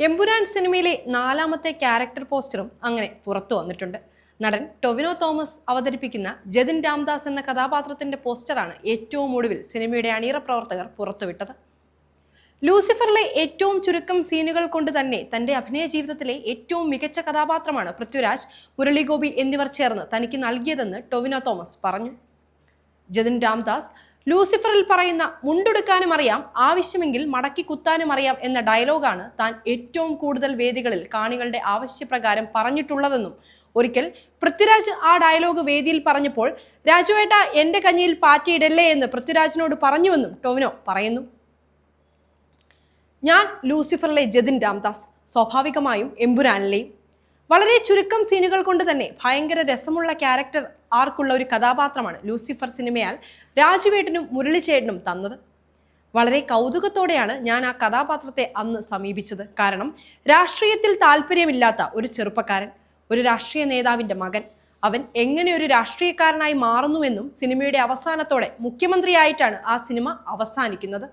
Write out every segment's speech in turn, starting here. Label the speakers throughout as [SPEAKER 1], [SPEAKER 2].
[SPEAKER 1] എമ്പുരാൻ സിനിമയിലെ നാലാമത്തെ ക്യാരക്ടർ പോസ്റ്ററും അങ്ങനെ പുറത്തു വന്നിട്ടുണ്ട്. നടൻ ടൊവിനോ തോമസ് അവതരിപ്പിക്കുന്ന ജതിൻ രാംദാസ് എന്ന കഥാപാത്രത്തിന്റെ പോസ്റ്ററാണ് ഏറ്റവും ഒടുവിൽ സിനിമയുടെ അണിയറ പ്രവർത്തകർ പുറത്തുവിട്ടത്. ലൂസിഫറിലെ ഏറ്റവും ചുരുക്കം സീനുകൾ കൊണ്ട് തന്നെ തന്റെ അഭിനയ ജീവിതത്തിലെ ഏറ്റവും മികച്ച കഥാപാത്രമാണ് പൃഥ്വിരാജ് മുരളിഗോപി എന്നിവർ ചേർന്ന് തനിക്ക് നൽകിയതെന്ന് ടൊവിനോ തോമസ് പറഞ്ഞു. ജതിൻ രാംദാസ് ലൂസിഫറിൽ പറയുന്ന മുണ്ടെടുക്കാനും അറിയാം ആവശ്യമെങ്കിൽ മടക്കി കുത്താനും അറിയാം എന്ന ഡയലോഗാണ് താൻ ഏറ്റവും കൂടുതൽ വേദികളിൽ കാണികളുടെ ആവശ്യപ്രകാരം പറഞ്ഞിട്ടുള്ളതെന്നും. ഒരിക്കൽ പൃഥ്വിരാജ് ആ ഡയലോഗ് വേദിയിൽ പറഞ്ഞപ്പോൾ രാജുവേട്ട എന്റെ കഞ്ഞിയിൽ പാറ്റിയിടല്ലേ എന്ന് പൃഥ്വിരാജിനോട് പറഞ്ഞുവെന്നും ടോവിനോ പറയുന്നു. ഞാൻ ലൂസിഫറിലെ ജതിൻ രാംദാസ് സ്വാഭാവികമായും എമ്പുരാനിലെയും. വളരെ ചുരുക്കം സീനുകൾ കൊണ്ട് തന്നെ ഭയങ്കര രസമുള്ള ക്യാരക്ടർ ആർക്കുള്ള ഒരു കഥാപാത്രമാണ് ലൂസിഫർ സിനിമയാൽ രാജുവേട്ടനും മുരളിച്ചേട്ടനും തന്നത്. വളരെ കൗതുകത്തോടെയാണ് ഞാൻ ആ കഥാപാത്രത്തെ അന്ന് സമീപിച്ചത്. കാരണം രാഷ്ട്രീയത്തിൽ താല്പര്യമില്ലാത്ത ഒരു ചെറുപ്പക്കാരൻ ഒരു രാഷ്ട്രീയ നേതാവിന്റെ മകൻ അവൻ എങ്ങനെ ഒരു രാഷ്ട്രീയക്കാരനായി മാറുന്നുവെന്നും സിനിമയുടെ അവസാനത്തോടെ മുഖ്യമന്ത്രിയായിട്ടാണ് ആ സിനിമ അവസാനിക്കുന്നത്.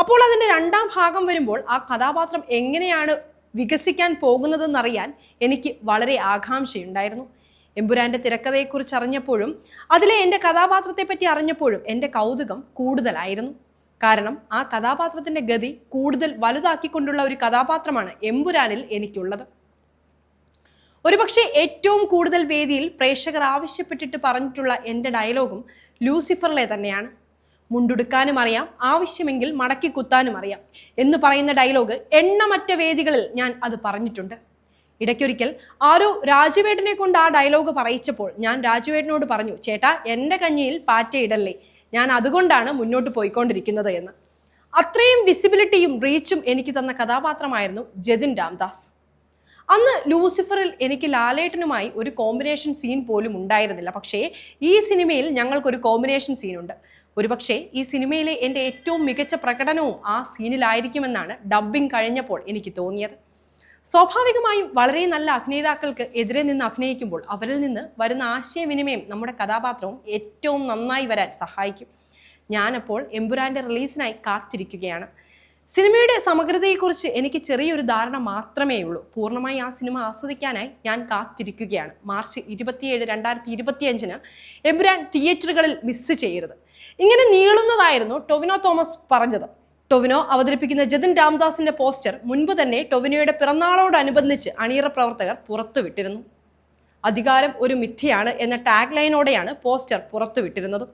[SPEAKER 1] അപ്പോൾ അതിന്റെ രണ്ടാം ഭാഗം വരുമ്പോൾ ആ കഥാപാത്രം എങ്ങനെയാണ് വികസിക്കാൻ പോകുന്നതെന്നറിയാൻ എനിക്ക് വളരെ ആകാംക്ഷയുണ്ടായിരുന്നു. എമ്പുരാന്റെ തിരക്കഥയെക്കുറിച്ച് അറിഞ്ഞപ്പോഴും അതിലെ എന്റെ കഥാപാത്രത്തെപ്പറ്റി അറിഞ്ഞപ്പോഴും എന്റെ കൗതുകം കൂടുതലായിരുന്നു. കാരണം ആ കഥാപാത്രത്തിന്റെ ഗതി കൂടുതൽ വലുതാക്കിക്കൊണ്ടുള്ള ഒരു കഥാപാത്രമാണ് എമ്പുരാനിൽ എനിക്കുള്ളത്. ഒരുപക്ഷെ ഏറ്റവും കൂടുതൽ വേദിയിൽ പ്രേക്ഷകർ ആവശ്യപ്പെട്ടിട്ട് പറഞ്ഞിട്ടുള്ള എന്റെ ഡയലോഗും ലൂസിഫറിലെ തന്നെയാണ്. മുണ്ടുടുക്കാനും അറിയാം ആവശ്യമെങ്കിൽ മടക്കി കുത്താനും അറിയാം എന്ന് പറയുന്ന ഡയലോഗ് എണ്ണമറ്റ വേദികളിൽ ഞാൻ അത് പറഞ്ഞിട്ടുണ്ട്. ഇടയ്ക്കൊരിക്കൽ ആരോ രാജുവേട്ടനെ കൊണ്ട് ആ ഡയലോഗ് പറയിച്ചപ്പോൾ ഞാൻ രാജുവേട്ടനോട് പറഞ്ഞു ചേട്ടാ എന്റെ കഞ്ഞിയിൽ പാറ്റയിടല്ലേ ഞാൻ അതുകൊണ്ടാണ് മുന്നോട്ട് പോയിക്കൊണ്ടിരിക്കുന്നത് എന്ന്. അത്രയും വിസിബിലിറ്റിയും റീച്ചും എനിക്ക് തന്ന കഥാപാത്രമായിരുന്നു ജതിൻ രാംദാസ്. അന്ന് ലൂസിഫറിൽ എനിക്ക് ലാലേട്ടനുമായി ഒരു കോമ്പിനേഷൻ സീൻ പോലും ഉണ്ടായിരുന്നില്ല. പക്ഷേ ഈ സിനിമയിൽ ഞങ്ങൾക്കൊരു കോമ്പിനേഷൻ സീനുണ്ട്. ഒരുപക്ഷെ ഈ സിനിമയിലെ എന്റെ ഏറ്റവും മികച്ച പ്രകടനവും ആ സീനിലായിരിക്കുമെന്നാണ് ഡബ്ബിംഗ് കഴിഞ്ഞപ്പോൾ എനിക്ക് തോന്നിയത്. സ്വാഭാവികമായും വളരെ നല്ല അഭിനേതാക്കൾക്ക് എതിരെ നിന്ന് അഭിനയിക്കുമ്പോൾ അവരിൽ നിന്ന് വരുന്ന ആശയവിനിമയം നമ്മുടെ കഥാപാത്രവും ഏറ്റവും നന്നായി വരാൻ സഹായിക്കും. ഞാനപ്പോൾ എമ്പുരാന്റെ റിലീസിനായി കാത്തിരിക്കുകയാണ്. സിനിമയുടെ സമഗ്രതയെക്കുറിച്ച് എനിക്ക് ചെറിയൊരു ധാരണ മാത്രമേ ഉള്ളൂ. പൂർണമായി ആ സിനിമ ആസ്വദിക്കാനായി ഞാൻ കാത്തിരിക്കുകയാണ്. മാർച്ച് ഇരുപത്തിയേഴ് രണ്ടായിരത്തി ഇരുപത്തിയഞ്ചിന് എമ്പുരാൻ തിയേറ്ററുകളിൽ മിസ് ചെയ്യരുത്. ഇങ്ങനെ നീളുന്നതായിരുന്നു ടൊവിനോ തോമസ് പറഞ്ഞത്. ടൊവിനോ അവതരിപ്പിക്കുന്ന ജതിൻ രാംദാസിന്റെ പോസ്റ്റർ മുൻപ് തന്നെ ടൊവിനോയുടെ പിറന്നാളോടനുബന്ധിച്ച് അണിയറ പ്രവർത്തകർ പുറത്തുവിട്ടിരുന്നു. അധികാരം ഒരു മിഥ്യയാണ് എന്ന ടാഗ് ലൈനോടെയാണ് പോസ്റ്റർ പുറത്തുവിട്ടിരുന്നത്.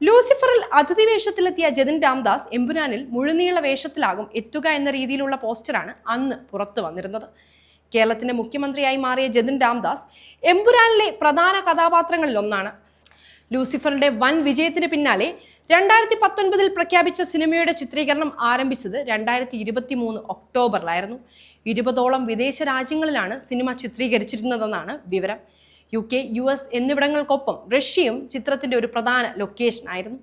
[SPEAKER 1] ലൂസിഫറിൽ അതിഥി വേഷത്തിലെത്തിയ ജതിൻ രാംദാസ് എമ്പുരാനിൽ മുഴുനീള വേഷത്തിലാകും എത്തുക എന്ന രീതിയിലുള്ള പോസ്റ്ററാണ് അന്ന് പുറത്തു വന്നിരുന്നത്. കേരളത്തിന്റെ മുഖ്യമന്ത്രിയായി മാറിയ ജതിൻ രാംദാസ് എമ്പുരാനിലെ പ്രധാന കഥാപാത്രങ്ങളിൽ ഒന്നാണ്. ലൂസിഫറിന്റെ വൻ വിജയത്തിന് പിന്നാലെ രണ്ടായിരത്തി പത്തൊൻപതിൽ പ്രഖ്യാപിച്ച സിനിമയുടെ ചിത്രീകരണം ആരംഭിച്ചത് രണ്ടായിരത്തി ഇരുപത്തി മൂന്ന് ഒക്ടോബറിലായിരുന്നു. ഇരുപതോളം വിദേശ രാജ്യങ്ങളിലാണ് സിനിമ ചിത്രീകരിച്ചിരുന്നതെന്നാണ് വിവരം. യു കെ യു എസ് എന്നിവിടങ്ങൾക്കൊപ്പം റഷ്യയും ചിത്രത്തിന്റെ ഒരു പ്രധാന ലൊക്കേഷൻ ആയിരുന്നു.